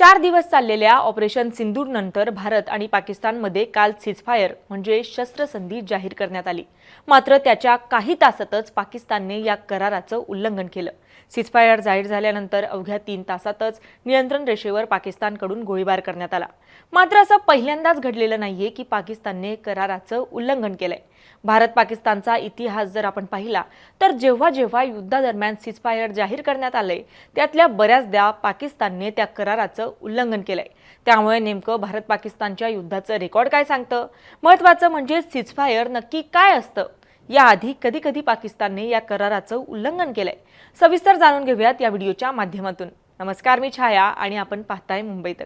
चार दिवस चाललेल्या ऑपरेशन सिंदूर नंतर भारत आणि पाकिस्तानमध्ये काल सिजफायर म्हणजे शस्त्रसंधी जाहीर करण्यात आली. मात्र त्याच्या काही तासातच पाकिस्तानने या कराराचं उल्लंघन केलं. सिजफायर जाहीर झाल्यानंतर अवघ्या तीन तासातच नियंत्रण रेषेवर पाकिस्तानकडून गोळीबार करण्यात आला. मात्र असं पहिल्यांदाच घडलेलं नाहीये की पाकिस्तानने कराराचं उल्लंघन केलंय. भारत पाकिस्तानचा इतिहास जर आपण पाहिला तर जेव्हा जेव्हा युद्धादरम्यान सिजफायर जाहीर करण्यात आले त्यातल्या बऱ्याचदा पाकिस्तानने त्या कराराचं उल्लंघन केलंय. त्यामुळे नेमकं भारत पाकिस्तानच्या युद्धाचं रेकॉर्ड काय सांगतं? महत्वाचं म्हणजे सिजफायर नक्की काय असतं? याआधी कधी कधी पाकिस्तानने या कराराचं उल्लंघन केलंय. सविस्तर जाणून घेऊयात या व्हिडिओच्या माध्यमातून. नमस्कार मी छाया आणि आपण पाहताय मुंबईत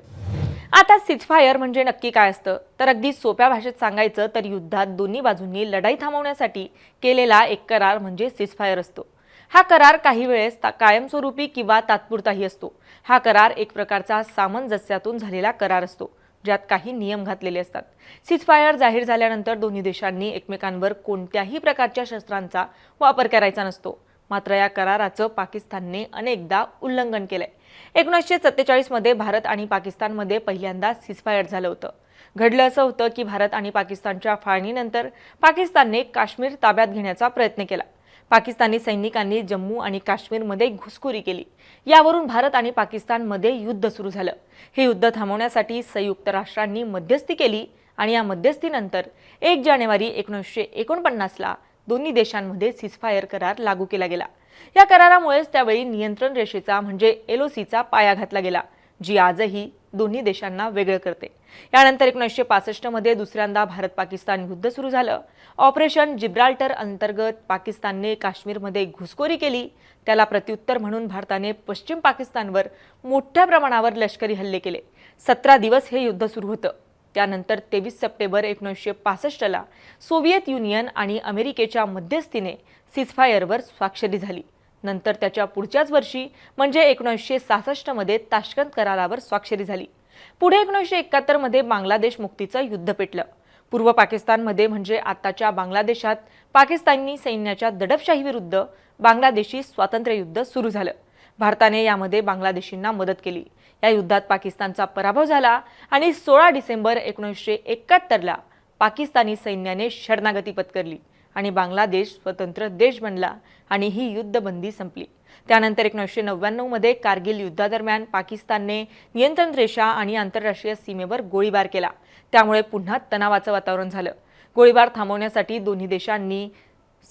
आता सिजफायर म्हणजे नक्की काय असतं? तर अगदी सोप्या भाषेत सांगायचं तर युद्धात दोन्ही बाजूंनी लढाई थांबवण्यासाठी केलेला एक करार म्हणजे सिजफायर असतो. हा करार काही वेळेस ता- कायमस्वरूपी किंवा तात्पुरताही असतो. हा करार एक प्रकारचा सामंजस्यातून झालेला करार असतो ज्यात काही नियम घातलेले असतात. सिजफायर जाहीर झाल्यानंतर दोन्ही देशांनी एकमेकांवर कोणत्याही प्रकारच्या शस्त्रांचा वापर करायचा नसतो. मात्र या कराराचं पाकिस्तानने अनेकदा उल्लंघन केलंय. एकोणीसशे सत्तेचाळीसमध्ये भारत आणि पाकिस्तानमध्ये पहिल्यांदा सिजफायर झालं होतं. घडलं असं होतं की भारत आणि पाकिस्तानच्या फाळणीनंतर पाकिस्तानने काश्मीर ताब्यात घेण्याचा प्रयत्न केला. पाकिस्तानी सैनिकांनी जम्मू आणि काश्मीरमध्ये घुसखोरी केली. यावरून भारत आणि पाकिस्तानमध्ये युद्ध सुरू झालं. हे युद्ध थांबवण्यासाठी संयुक्त राष्ट्रांनी मध्यस्थी केली आणि या मध्यस्थीनंतर एक जानेवारी एकोणीसशे एकोणपन्नासला दोन्ही देशांमध्ये सिसफायर करार लागू केला गेला. या करारामुळेच त्यावेळी नियंत्रण रेषेचा म्हणजे एलओसीचा पाया घातला गेला जी आजही दोन्ही देशांना वेगळं करते. यानंतर एकोणीसशे पासष्टमध्ये दुसऱ्यांदा भारत पाकिस्तान युद्ध सुरू झालं. ऑपरेशन जिब्राल्टर अंतर्गत पाकिस्तानने काश्मीरमध्ये घुसखोरी केली. त्याला प्रत्युत्तर म्हणून भारताने पश्चिम पाकिस्तानवर मोठ्या प्रमाणावर लष्करी हल्ले केले. सतरा दिवस हे युद्ध सुरू होतं. त्यानंतर तेवीस सप्टेंबर एकोणीसशे पासष्टला सोव्हिएत युनियन आणि अमेरिकेच्या मध्यस्थीने सिजफायरवर स्वाक्षरी झाली. नंतर त्याच्या पुढच्याच वर्षी म्हणजे एकोणीसशे सहासष्टमध्ये ताशकंद करारावर स्वाक्षरी झाली. पुढे एकोणीसशे एकाहत्तरमध्ये बांगलादेश मुक्तीचं युद्ध पेटलं. पूर्व पाकिस्तानमध्ये म्हणजे आताच्या बांगलादेशात पाकिस्तानी सैन्याच्या दडपशाहीविरुद्ध बांगलादेशी स्वातंत्र्य युद्ध सुरू झालं. भारताने यामध्ये बांगलादेशींना मदत केली. या युद्धात पाकिस्तानचा पराभव झाला आणि सोळा डिसेंबर एकोणीसशे एकाहत्तरला पाकिस्तानी सैन्याने शरणागती पत्करली. आणि बांगलादेश स्वतंत्र देश बनला आणि ही युद्धबंदी संपली. त्यानंतर एकोणीसशे नव्याण्णवमध्ये कारगिल युद्धादरम्यान पाकिस्तानने नियंत्रण रेषा आणि आंतरराष्ट्रीय सीमेवर गोळीबार केला. त्यामुळे पुन्हा तणावाचं वातावरण झालं. गोळीबार थांबवण्यासाठी दोन्ही देशांनी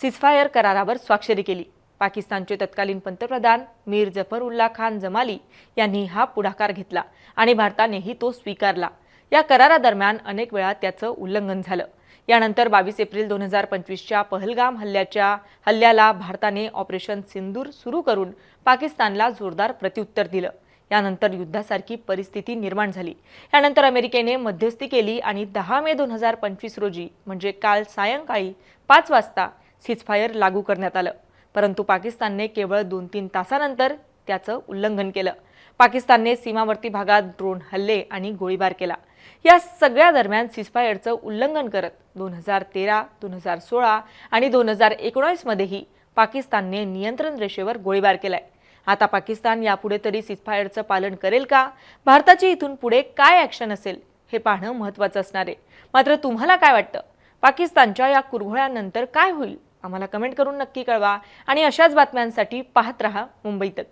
सिसफायर करारावर स्वाक्षरी केली. पाकिस्तानचे तत्कालीन पंतप्रधान मीर जफरउल्ला खान जमाली यांनी हा पुढाकार घेतला आणि भारतानेही तो स्वीकारला. या करारादरम्यान अनेक वेळा त्याचं उल्लंघन झालं. यानंतर बावीस एप्रिल दोन हजार पंचवीसच्या पहलगाम हल्ल्याच्या हल्ल्याला भारताने ऑपरेशन सिंदूर सुरू करून पाकिस्तानला जोरदार प्रत्युत्तर दिलं. यानंतर युद्धासारखी परिस्थिती निर्माण झाली. यानंतर अमेरिकेने मध्यस्थी केली आणि दहा मे दोन हजार पंचवीस रोजी म्हणजे काल सायंकाळी पाच वाजता सिजफायर लागू करण्यात आलं. परंतु पाकिस्तानने केवळ दोन तीन तासानंतर त्याचं उल्लंघन केलं. पाकिस्तानने सीमावर्ती भागात ड्रोन हल्ले आणि गोळीबार केला. या सगळ्या दरम्यान सिस्फायरचं उल्लंघन करत दोन हजार तेरा दोन हजार सोळा आणि दोन हजार एकोणीसमध्येही पाकिस्तानने नियंत्रण रेषेवर गोळीबार केलाय. आता पाकिस्तान यापुढे तरी सिस्फायरचं पालन करेल का? भारताची इथून पुढे काय ॲक्शन असेल? हे पाहणं महत्त्वाचं असणार आहे. मात्र तुम्हाला काय वाटतं? पाकिस्तानच्या या कुरघोळ्यानंतर काय होईल? आम्हाला कमेंट करून नक्की कळवा आणि अशाच बातम्यांसाठी पाहत रहा मुंबईतक